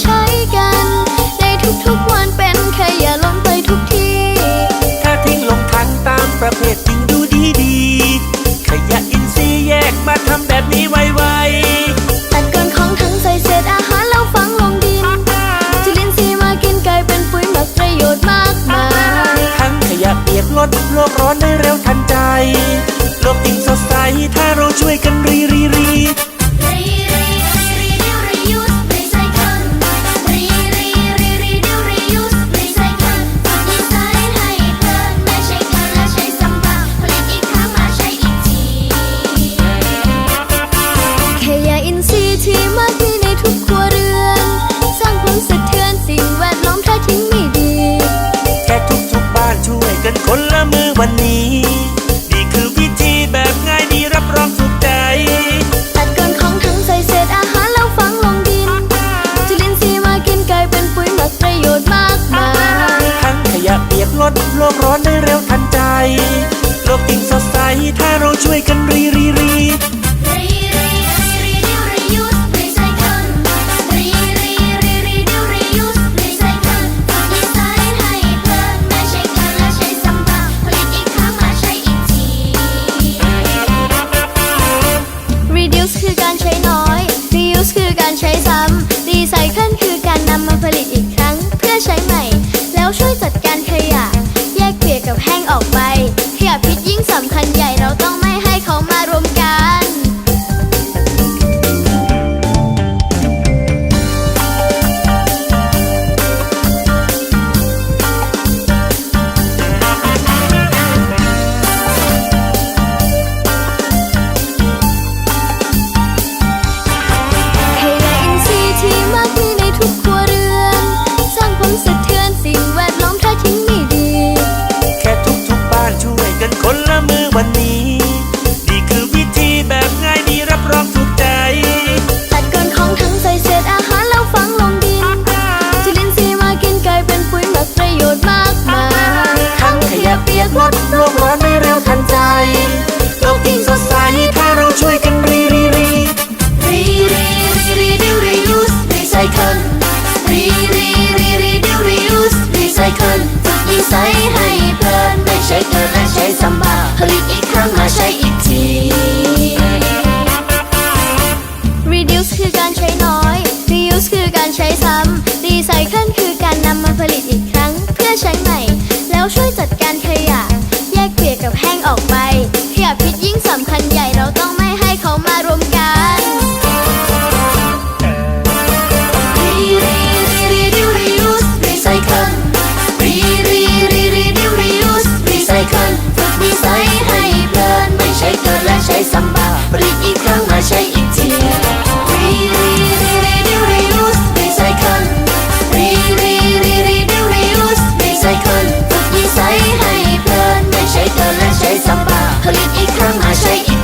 ใช้กัน การใช้ซ้ำรีไซเคิลคือการนำมาผลิตอีกครั้งเพื่อใช้ใหม่ แล้วช่วย นิสัยให้เพลินไม่ใช่เกินและใช้สัมบาผลิตอีกครั้งมาใช้อีกที reduce คือการใช้น้อย reuse คือการใช้ซ้ำ recycle คือการนำมาผลิตอีกครั้ง เพื่อใช้ใหม่ แล้วช่วยจัดการขยะ from my shake.